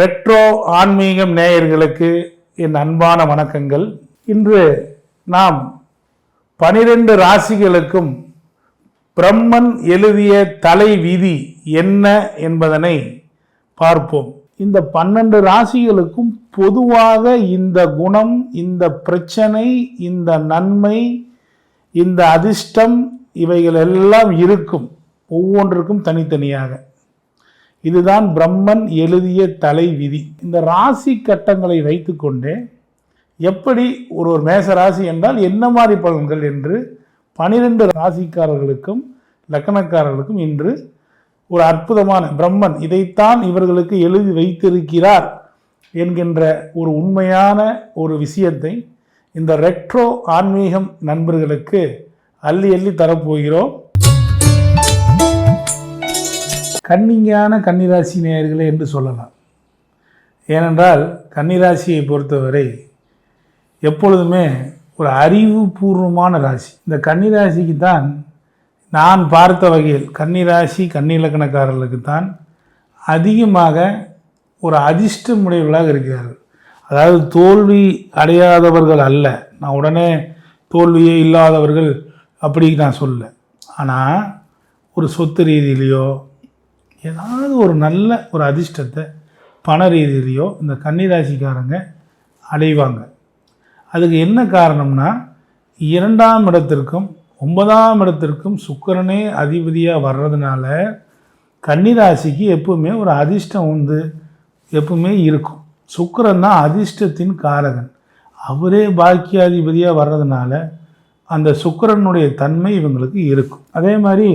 Retro ஆன்மீகம் நேயர்களுக்கு என் அன்பான வணக்கங்கள். இன்று நாம் பனிரெண்டு ராசிகளுக்கும் பிரம்மன் எழுதிய தலை விதி என்ன என்பதனை பார்ப்போம். இந்த பன்னெண்டு ராசிகளுக்கும் பொதுவாக இந்த குணம் இந்த பிரச்சனை இந்த நன்மை இந்த அதிர்ஷ்டம் இவைகள் எல்லாம் இருக்கும். ஒவ்வொன்றுக்கும் தனித்தனியாக. இதுதான் பிரம்மன் எழுதிய தலை விதி இந்த ராசி கட்டங்களை வைத்துக்கொண்டே எப்படி ஒரு ஒரு மேச ராசி என்றால் என்ன மாதிரி பலன்கள் என்று பனிரெண்டு ராசிக்காரர்களுக்கும் லக்கணக்காரர்களுக்கும் இன்று ஒரு அற்புதமான பிரம்மன் இதைத்தான் இவர்களுக்கு எழுதி வைத்திருக்கிறார் என்கின்ற ஒரு உண்மையான ஒரு விஷயத்தை இந்த ரெட்ரோ ஆன்மீகம் நண்பர்களுக்கு அள்ளி அள்ளி தரப்போகிறோம். கன்னிங்கான கன்னிராசி நேயர்களே என்று சொல்லலாம். ஏனென்றால் கன்னிராசியை பொறுத்தவரை எப்பொழுதுமே ஒரு அறிவுபூர்வமான ராசி. இந்த கன்னிராசிக்கு தான் நான் பார்த்த வகையில் கன்னிராசி கன்னிலக்கணக்காரர்களுக்கு தான் அதிகமாக ஒரு அதிர்ஷ்டமுடையவர்களாக இருக்கிறார்கள். அதாவது தோல்வி அடையாதவர்கள் அல்ல. நான் உடனே தோல்வியே இல்லாதவர்கள் அப்படி நான் சொல்ல ஆனால் ஒரு சொத்து ரீதியிலையோ ஏதாவது ஒரு நல்ல ஒரு அதிர்ஷ்டத்தை பண ரீதியிலையோ இந்த கன்னிராசிக்காரங்க அடைவாங்க. அதுக்கு என்ன காரணம்னா இரண்டாம் இடத்திற்கும் ஒன்பதாம் இடத்திற்கும் சுக்கிரனே அதிபதியாக வர்றதுனால கன்னிராசிக்கு எப்பவுமே ஒரு அதிர்ஷ்டம் வந்து எப்பவுமே இருக்கும். சுக்கரன் தான் அதிர்ஷ்டத்தின் காரகன். அவரே பாக்கியாதிபதியாக வர்றதுனால அந்த சுக்கிரனுடைய தன்மை இவங்களுக்கு இருக்கும். அதே மாதிரி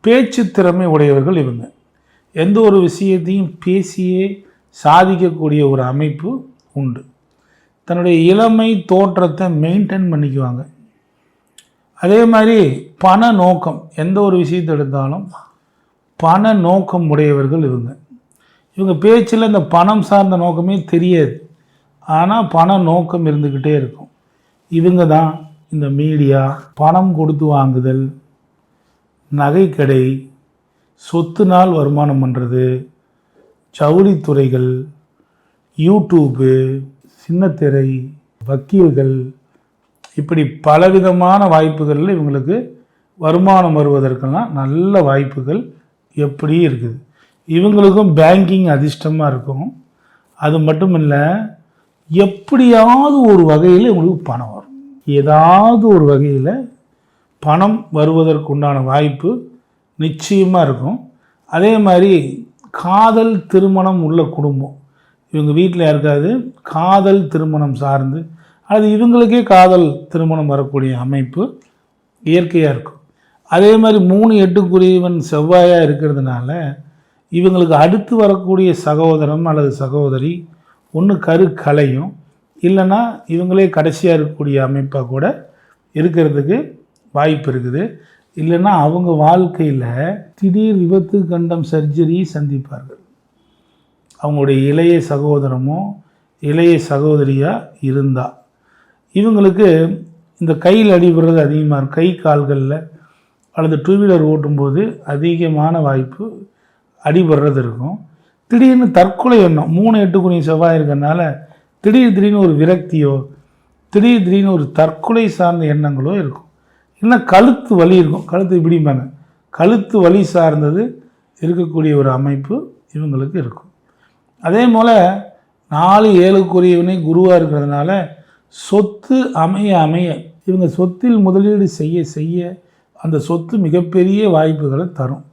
பேச்சு திறமை உடையவர்கள் இவங்க. எந்த ஒரு விஷயத்தையும் பேசியே சாதிக்கக்கூடிய ஒரு அமைப்பு உண்டு. தன்னுடைய இளமை தோற்றத்தை மெயின்டைன் பண்ணிக்குவாங்க. அதே மாதிரி பண நோக்கம் எந்த ஒரு விஷயத்தை எடுத்தாலும் பண நோக்கம் உடையவர்கள் இவங்க. இவங்க பேச்சில் இந்த பணம் சார்ந்த நோக்கமே தெரியாது. ஆனால் பண நோக்கம் இருந்துக்கிட்டே இருக்கும். இவங்க தான் இந்த மீடியா பணம் கொடுத்து வாங்குதல் நகைக்கடை சொத்துனால் வருமானம் பண்ணுறது ஜவுளித்துறைகள் யூடியூப்பு சின்னத்திரை வக்கீல்கள் இப்படி பலவிதமான வாய்ப்புகளில் இவங்களுக்கு வருமானம் வருவதற்கெல்லாம் நல்ல வாய்ப்புகள் எப்படி இருக்குது. இவங்களுக்கும் பேங்கிங் அதிர்ஷ்டமாக இருக்கும். அது மட்டும் இல்லை எப்படியாவது ஒரு வகையில் இவங்களுக்கு பணம் வரும். ஏதாவது ஒரு வகையில் பணம் வருவதற்குண்டான வாய்ப்பு நிச்சயமாக இருக்கும். அதே மாதிரி காதல் திருமணம் உள்ள குடும்பம். இவங்க வீட்டில் யாருக்காவது காதல் திருமணம் சார்ந்து அது இவங்களுக்கே காதல் திருமணம் வரக்கூடிய அமைப்பு இயற்கையாக இருக்கும். அதே மாதிரி மூணு எட்டுக்குரியவன் செவ்வாயாக இருக்கிறதுனால இவங்களுக்கு அடுத்து வரக்கூடிய சகோதரம் அல்லது சகோதரி ஒன்று கரு கலையும் இல்லைன்னா இவங்களே கடைசியாக இருக்கக்கூடிய அமைப்பாக கூட இருக்கிறதுக்கு வாய்ப்பு இருக்குது. இல்லைன்னா அவங்க வாழ்க்கையில் திடீர் விபத்து கண்டம் சர்ஜரி சந்திப்பார்கள். அவங்களுடைய இளைய சகோதரமோ இளைய சகோதரியாக இருந்தால் இவங்களுக்கு இந்த கையில் அடிபடுறது அதிகமாக இருக்கும். கை கால்களில் அல்லது டூ வீலர் ஓட்டும்போது அதிகமான வாய்ப்பு அடிபடுறது இருக்கும். திடீர்னு தற்கொலை எண்ணம். மூணு எட்டுக்குரிய செவ்வாய் இருக்கிறதுனால திடீர் திடீர்னு ஒரு விரக்தியோ திடீர் திடீர்னு ஒரு தற்கொலை சார்ந்த எண்ணங்களோ இருக்கும். இல்லைன்னா கழுத்து வலி இருக்கும்? கழுத்து இப்படிம்பாங்க கழுத்து வலி சார்ந்தது இருக்கக்கூடிய ஒரு அமைப்பு இவங்களுக்கு இருக்கும். அதே போல் நாலு ஏழுக்குரியவனே குருவாக இருக்கிறதுனால சொத்து அமைய அமைய இவங்க சொத்தில் முதலீடு செய்ய செய்ய அந்த சொத்து மிகப்பெரிய வாய்ப்புகளை தரும்.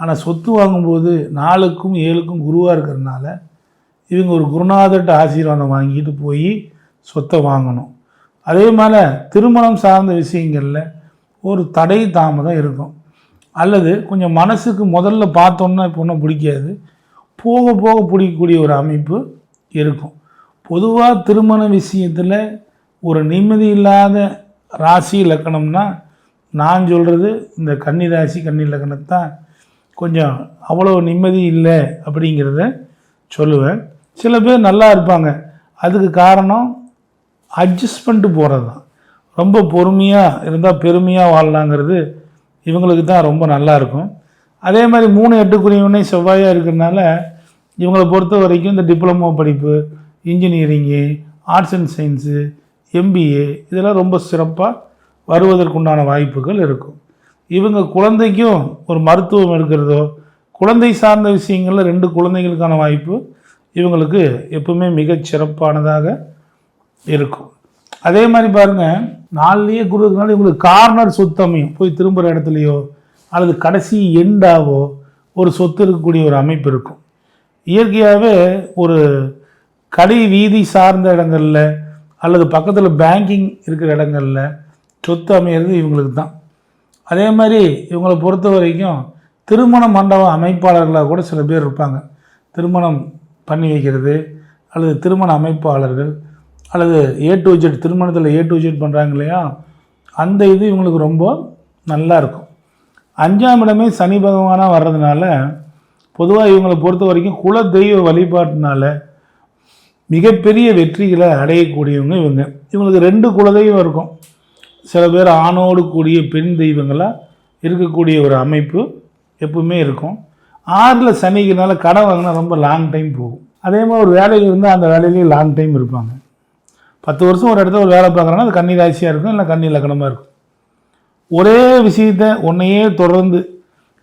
ஆனால் சொத்து வாங்கும்போது நாலுக்கும் ஏழுக்கும் குருவாக இருக்கிறதுனால இவங்க ஒரு குருநாதர்கிட்ட ஆசீர்வாதம் வாங்கிட்டு போய் சொத்தை வாங்கணும். அதே மாதிரி திருமணம் சார்ந்த விஷயங்களில் ஒரு தடை தாமதம் இருக்கும். அல்லது கொஞ்சம் மனசுக்கு முதல்ல பார்த்தோன்னா இப்போ ஒன்றும் பிடிக்காது. போக போக பிடிக்கக்கூடிய ஒரு அமைப்பு இருக்கும். பொதுவாக திருமண விஷயத்தில் ஒரு நிம்மதி இல்லாத ராசி இலக்கணம்னா நான் சொல்கிறது இந்த கன்னி ராசி கன்னி இலக்கணத்தான் கொஞ்சம் அவ்வளோ நிம்மதி இல்லை அப்படிங்கிறத சொல்லுவேன். சில பேர் நல்லா இருப்பாங்க. அதுக்கு காரணம் அட்ஜஸ்ட்மெண்ட்டு போகிறது தான் ரொம்ப பொறுமையாக இருந்தால் பெருமையாக வாழலாங்கிறது இவங்களுக்கு தான் ரொம்ப நல்லா இருக்கும். அதே மாதிரி மூணு எட்டுக்குரியவனே செவ்வாயாக இருக்கிறதுனால இவங்களை பொறுத்த வரைக்கும் இந்த டிப்ளமோ படிப்பு engineering arts and science MBA இதெல்லாம் ரொம்ப சிறப்பாக வருவதற்குண்டான வாய்ப்புகள் இருக்கும். இவங்க குழந்தைக்கும் ஒரு மருத்துவம் எடுக்கிறதோ குழந்தை சார்ந்த விஷயங்களில் ரெண்டு குழந்தைகளுக்கான வாய்ப்பு இவங்களுக்கு எப்பவுமே மிகச் சிறப்பானதாக இருக்கும். அதே மாதிரி பாருங்கள் நாலுலேயே குருனால இவங்களுக்கு கார்னர் சொத்து அமையும். போய் திரும்புகிற இடத்துலையோ அல்லது கடைசி எண்டாவோ ஒரு சொத்து இருக்கக்கூடிய ஒரு அமைப்பு இருக்கும். இயற்கையாகவே ஒரு கடை வீதி சார்ந்த இடங்களில் அல்லது பக்கத்தில் பேங்கிங் இருக்கிற இடங்களில் சொத்து அமையிறது இவங்களுக்கு தான் அதே மாதிரி இவங்களை பொறுத்த வரைக்கும் திருமண மண்டப அமைப்பாளர்களாக கூட சில பேர் இருப்பாங்க. திருமணம் பண்ணி வைக்கிறது அல்லது திருமண அமைப்பாளர்கள் அல்லது ஏ டு ஜெட் திருமணத்தில் ஏ டு ஜெட் பண்ணுறாங்க இல்லையா? அந்த இது இவங்களுக்கு ரொம்ப நல்லா இருக்கும். அஞ்சாம் இடமே சனி பகவானாக வர்றதுனால பொதுவாக இவங்களை பொறுத்த வரைக்கும் குல தெய்வ வழிபாட்டினால மிகப்பெரிய வெற்றிகளை அடையக்கூடியவங்க இவங்க. இவங்களுக்கு ரெண்டு குலதெய்வம் இருக்கும். சில பேர் ஆணோடு கூடிய பெண் தெய்வங்களாக இருக்கக்கூடிய ஒரு அமைப்பு எப்பவுமே இருக்கும். ஆறில் சனிக்குனால கடன் வாங்கினா ரொம்ப லாங் டைம் போகும். அதே மாதிரி ஒரு வேலையில் இருந்தால் அந்த வேலையிலேயே லாங் டைம் இருப்பாங்க. பத்து வருஷம் ஒரு இடத்துல ஒரு வேலை பார்க்குறாங்கன்னா அது கன்னி ராசியாக இருக்கும் இல்லை கன்னி லக்கணமாக இருக்கும். ஒரே விஷயத்த ஒன்றையே தொடர்ந்து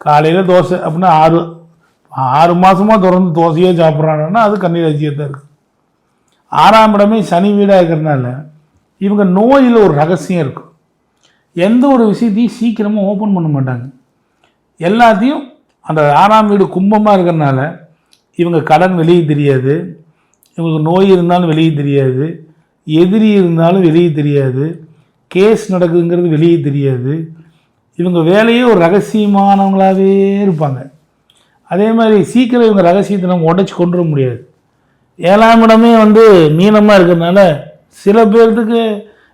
காலையில் தோசை அப்படின்னா ஆறு ஆறு மாதமாக தொடர்ந்து தோசையே சாப்பிட்றாங்கன்னா அது கன்னி ராசியாக தான் இருக்குது ஆறாம் இடமே சனி வீடாக இருக்கிறதுனால இவங்க நோயில் ஒரு ரகசியம் இருக்கும். எந்த ஒரு விஷயத்தையும் சீக்கிரமாக ஓப்பன் பண்ண மாட்டாங்க. எல்லாத்தையும் அந்த ஆறாம் வீடு கும்பமாக இருக்கிறனால இவங்க கடன் வெளியே தெரியாது. இவங்களுக்கு நோய் இருந்தாலும் வெளியே தெரியாது. எதிரி இருந்தாலும் வெளியே தெரியாது. கேஸ் நடக்குதுங்கிறது வெளியே தெரியாது. இவங்க வேலையே ஒரு ரகசியமானவங்களாகவே இருப்பாங்க. அதே மாதிரி சீக்கிரம் இவங்க ரகசியத்தை நம்ம உடச்சி கொண்டு வர முடியாது. ஏழாம் இடமே வந்து மீனமாக இருக்கிறதுனால சில பேர்த்துக்கு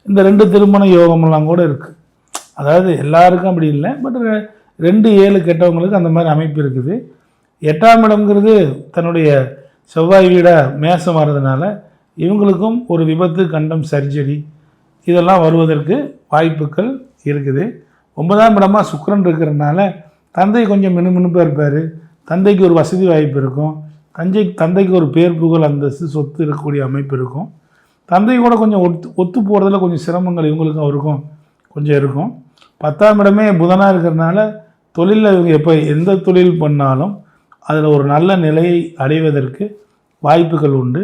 இந்த ரெண்டு திருமண யோகமெல்லாம் கூட இருக்குது அதாவது எல்லாருக்கும் அப்படி இல்லை பட் ரெண்டு ஏழு கெட்டவங்களுக்கு அந்த மாதிரி அமைப்பு இருக்குது. எட்டாம் இடம்ங்கிறது தன்னுடைய செவ்வாய் வீடாக மேசம் வர்றதுனால இவங்களுக்கும் ஒரு விபத்து கண்டம் சர்ஜரி இதெல்லாம் வருவதற்கு வாய்ப்புகள் இருக்குது. ஒன்பதாம் இடமா சுக்கரன் இருக்கிறதுனால தந்தை கொஞ்சம் மினுமினுப்பாக இருப்பார். தந்தைக்கு ஒரு வசதி வாய்ப்பு இருக்கும். தஞ்சை தந்தைக்கு ஒரு பேர் புகழ் அந்தஸ்து சொத்து இருக்கக்கூடிய அமைப்பு இருக்கும். தந்தை கூட கொஞ்சம் ஒத்து ஒத்து போகிறதுல கொஞ்சம் சிரமங்கள் இவங்களுக்கும் அவருக்கும் கொஞ்சம் இருக்கும். பத்தாம் இடமே புதனாக இருக்கிறதுனால தொழிலில் இவங்க எப்போ எந்த தொழில் பண்ணாலும் அதில் ஒரு நல்ல நிலையை அடைவதற்கு வாய்ப்புகள் உண்டு.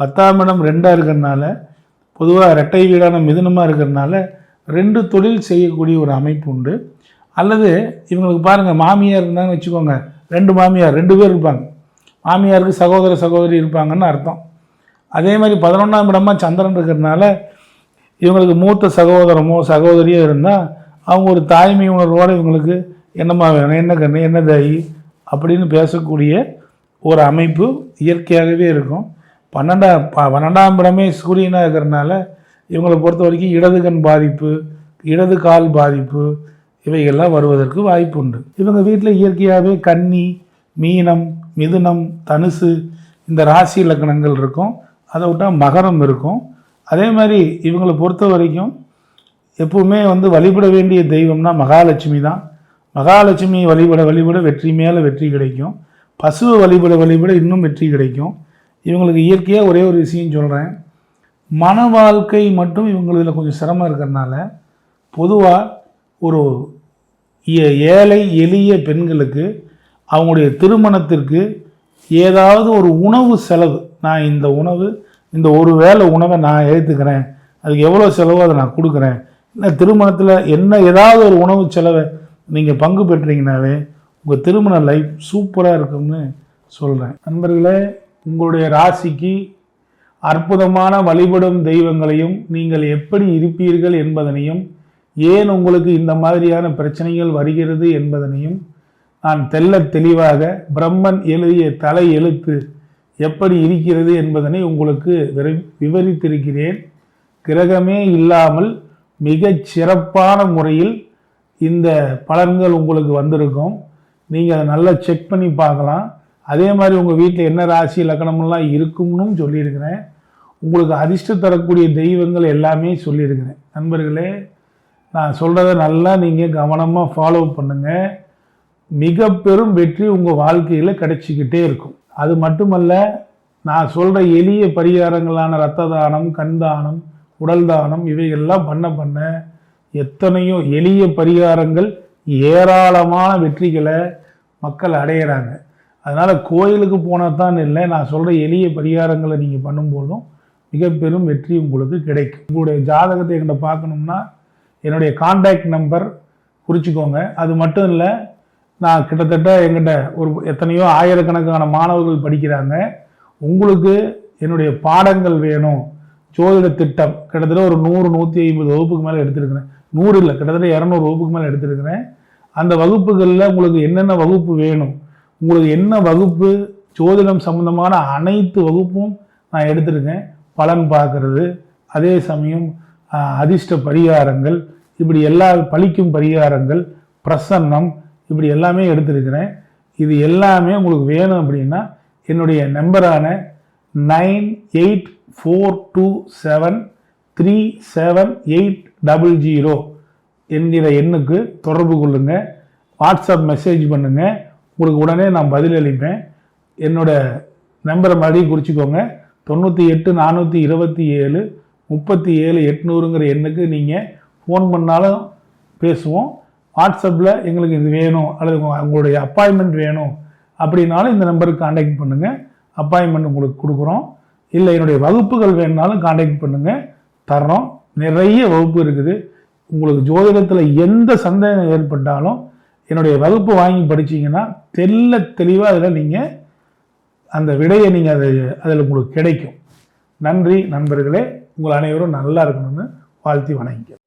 பத்தாம் இடம் ரெண்டாக இருக்கிறதுனால பொதுவாக ரெட்டை வீடான மிதுனமாக இருக்கிறதுனால ரெண்டு தொழில் செய்யக்கூடிய ஒரு அமைப்பு உண்டு. அல்லது இவங்களுக்கு பாருங்கள் மாமியார் இருந்தாங்கன்னு வச்சுக்கோங்க ரெண்டு மாமியார் ரெண்டு பேர் இருப்பாங்க. மாமியாருக்கு சகோதர சகோதரி இருப்பாங்கன்னு அர்த்தம். அதே மாதிரி பதினொன்றாம் இடமா சந்திரன் இருக்கிறதுனால இவங்களுக்கு மூத்த சகோதரமோ சகோதரியோ இருந்தால் அவங்க ஒரு தாய்மை உணர்வோடு இவங்களுக்கு என்னம்மா வேணும் என்ன கண்ணு என்ன தாயி அப்படின்னு பேசக்கூடிய ஒரு அமைப்பு இயற்கையாகவே இருக்கும். பன்னெண்டாம் ப பன்னெண்டாம் இடமே சூரியனாக இருக்கிறதுனால இவங்களை பொறுத்த வரைக்கும் இடது கண் பாதிப்பு இடது கால் பாதிப்பு இவைகள்லாம் வருவதற்கு வாய்ப்பு உண்டு. இவங்க வீட்டில் இயற்கையாகவே கன்னி மீனம் மிதுனம் தனுசு இந்த ராசி இலக்கணங்கள் இருக்கும். அதை விட்டால் மகரம் இருக்கும். அதே மாதிரி இவங்களை பொறுத்த வரைக்கும் எப்பவுமே வந்து வழிபட வேண்டிய தெய்வம்னா மகாலட்சுமி தான். மகாலட்சுமி வழிபட வழிபட வெற்றி மேலே வெற்றி கிடைக்கும். பசுவை வழிபட வழிபட இன்னும் வெற்றி கிடைக்கும். இவங்களுக்கு இயற்கையாக ஒரே ஒரு விஷயம் சொல்கிறேன் மன வாழ்க்கை மட்டும் இவங்களுக்கு கொஞ்சம் சிரமம் இருக்கிறதுனால பொதுவாக ஒரு ஏ- ஏழை எளிய பெண்களுக்கு அவங்களுடைய திருமணத்திற்கு ஏதாவது ஒரு உணவு செலவு. நான் இந்த உணவு இந்த ஒரு வேளை உணவை நான் ஏற்றுக்கிறேன் அதுக்கு எவ்வளோ செலவோ அதை நான் கொடுக்குறேன். இல்லை திருமணத்தில் என்ன ஏதாவது ஒரு உணவு செலவை நீங்கள் பங்கு பெற்றீங்கனாவே உங்கள் திருமண லைஃப் சூப்பராக இருக்கும்னு சொல்கிறேன் நண்பர்களே உங்களுடைய ராசிக்கு அற்புதமான வழிபடும் தெய்வங்களையும் நீங்கள் எப்படி இருப்பீர்கள் என்பதனையும் ஏன் உங்களுக்கு இந்த மாதிரியான பிரச்சனைகள் வருகிறது என்பதனையும் நான் தெல்ல தெளிவாக பிரம்மன் எழுதிய தலை எழுத்து எப்படி இருக்கிறது என்பதனை உங்களுக்கு விவரித்திருக்கிறேன். கிரகமே இல்லாமல் மிகச் சிறப்பான முறையில் இந்த பலன்கள் உங்களுக்கு வந்திருக்கும். நீங்கள் அதை நல்லா செக் பண்ணி பார்க்கலாம். அதே மாதிரி உங்கள் வீட்டில் என்ன ராசி லக்கணமெல்லாம் இருக்கும்னு சொல்லியிருக்கிறேன். உங்களுக்கு அதிர்ஷ்டம் தரக்கூடிய தெய்வங்கள் எல்லாமே சொல்லியிருக்கிறேன். நண்பர்களே நான் சொல்கிறத நல்லா நீங்கள் கவனமாக ஃபாலோ பண்ணுங்கள் மிக பெரும் வெற்றி உங்கள் வாழ்க்கையில் கிடைச்சிக்கிட்டே இருக்கும். அது மட்டுமல்ல நான் சொல்கிற எளிய பரிகாரங்களான ரத்த தானம் கண் தானம் உடல் தானம் இவைகள்லாம் பண்ண பண்ண எத்தனையோ எளிய பரிகாரங்கள் ஏராளமான வெற்றிகளை மக்கள் அடையிறாங்க. அதனால் கோயிலுக்கு போனால் தான் இல்லை. நான் சொல்கிற எளிய பரிகாரங்களை நீங்கள் பண்ணும்போதும் மிக பெரும் வெற்றி உங்களுக்கு கிடைக்கும். உங்களுடைய ஜாதகத்தை என்கிட்ட பார்க்கணும்னா என்னுடைய காண்டாக்ட் நம்பர் குறிச்சிக்கோங்க. அது மட்டும் இல்லை நான் கிட்டத்தட்ட எங்கிட்ட ஒரு எத்தனையோ ஆயிரக்கணக்கான மாணவர்கள் படிக்கிறாங்க. உங்களுக்கு என்னுடைய பாடங்கள் வேணும். ஜோதிட திட்டம் கிட்டத்தட்ட ஒரு நூறு நூற்றி ஐம்பது வகுப்புக்கு மேலே எடுத்திருக்கிறேன். நூறு இல்லை கிட்டத்தட்ட இரநூறு வகுப்புக்கு மேலே எடுத்திருக்கிறேன். அந்த வகுப்புகளில் உங்களுக்கு என்னென்ன வகுப்பு வேணும்? உங்களுக்கு என்ன வகுப்பு ஜோதிடம் சம்பந்தமான அனைத்து வகுப்பும் நான் எடுத்திருக்கேன். பலன் பார்க்கறது. அதே சமயம் அதிர்ஷ்ட பரிகாரங்கள் இப்படி எல்லா பழிக்கும் பரிகாரங்கள் பிரசன்னம் இப்படி எல்லாமே எடுத்திருக்கிறேன். இது எல்லாமே உங்களுக்கு வேணும் அப்படின்னா என்னுடைய நம்பரான nine eight four two seven three seven eight double zero என்கிற எண்ணுக்கு தொடர்பு கொள்ளுங்கள் வாட்ஸ்அப் மெசேஜ் பண்ணுங்கள் உங்களுக்கு உடனே நான் பதிலளிப்பேன் என்னோட நம்பரை மறுபடியும் குறிச்சிக்கோங்க. தொண்ணூற்றி எட்டு நானூற்றி இருபத்தி ஏழு முப்பத்தி ஏழு எட்நூறுங்கிற எண்ணுக்கு நீங்கள் ஃபோன் பண்ணாலும் பேசுவோம். வாட்ஸ்அப்பில் எங்களுக்கு இது வேணும் அல்லது உங்களுடைய அப்பாயின்மெண்ட் வேணும் அப்படின்னாலும் இந்த நம்பருக்கு காண்டாக்ட் பண்ணுங்கள் அப்பாயின்மெண்ட் உங்களுக்கு கொடுக்குறோம். இல்லை என்னுடைய வகுப்புகள் வேணுனாலும் காண்டாக்ட் பண்ணுங்கள் தர்றோம். நிறைய வகுப்பு இருக்குது. உங்களுக்கு ஜோதிடத்தில் எந்த சந்தேகம் ஏற்பட்டாலும் என்னுடைய வகுப்பு வாங்கி படிச்சீங்கன்னா தெல்ல தெளிவாக அதில் நீங்கள் அந்த விடையை நீங்கள் அது அதில் உங்களுக்கு கிடைக்கும். நன்றி நண்பர்களே. உங்கள் அனைவரும் நல்லா இருக்கணும்னு வாழ்த்தி வணங்கிக்கிறேன்